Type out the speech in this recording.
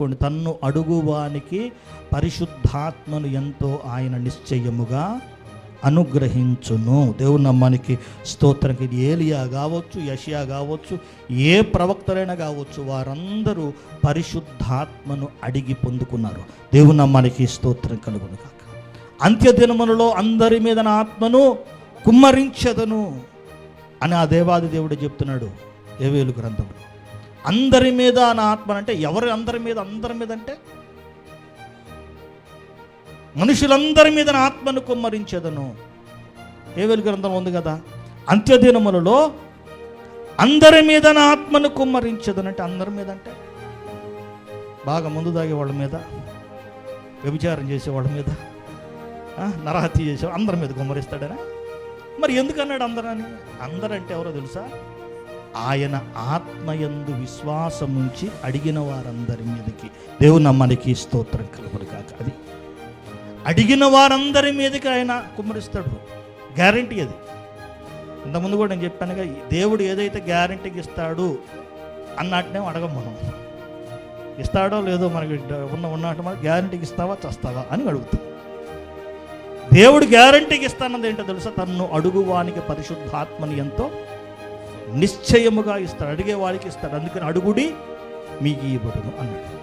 కొన్ని తన్ను అడుగువానికి పరిశుద్ధాత్మను ఎంతో ఆయన నిశ్చయముగా అనుగ్రహించును. దేవుని నమ్మానికి స్తోత్రంకి ఇది ఏలియా కావచ్చు యషియా కావచ్చు ఏ ప్రవక్తలైనా కావచ్చు వారందరూ పరిశుద్ధాత్మను అడిగి పొందుకున్నారు. దేవుని నమ్మానికి స్తోత్రం కలుగును కాక అంత్యదినములలో అందరి మీద నా ఆత్మను కుమ్మరించదను అని ఆ దేవాది దేవుడు చెప్తున్నాడు. ఏవేలు గ్రంథంలో అందరి మీద నా ఆత్మ అంటే ఎవరు అందరి మీద అందరి మీద అంటే మనుషులందరి మీద నా ఆత్మను కుమ్మరించేదను. ఏవేలు గ్రంథం ఉంది కదా? అంత్యదినములలో అందరి మీద నా ఆత్మను కుమ్మరించదను అంటే అందరి మీద అంటే బాగా ముందు తాగే వాళ్ళ మీద వ్యభిచారం చేసే వాళ్ళ మీద నరహత్య చేసే అందరి మీద కుమ్మరిస్తాడనా? మరి ఎందుకన్నాడు అందరని? అందరంటే ఎవరో తెలుసా? ఆయన ఆత్మయందు విశ్వాసముంచి అడిగిన వారందరి మీదకి. దేవుని నమ్మనికి స్తోత్రం కలుగురు కాక అది అడిగిన వారందరి మీదకి ఆయన కుమ్మరిస్తాడు. గ్యారంటీ అది. ఇంతకుముందు కూడా నేను చెప్పానుగా దేవుడు ఏదైతే గ్యారంటీకి ఇస్తాడు అన్నట్టునే అడగం మనం. ఇస్తాడో లేదో మనకి ఉన్న ఉన్నట్టు మనం గ్యారంటీకి ఇస్తావా చస్తావా అని అడుగుతాం. దేవుడు గ్యారంటీకి ఇస్తానది ఏంటో తెలుసా? తన్ను అడుగువానికి పరిశుద్ధాత్మని ఎంతో నిశ్చయముగా ఇస్తాడు. అడిగే వారికి ఇస్తాడు. అందుకని అడుగుడి మీకు ఇవ్వబడును అన్నాడు.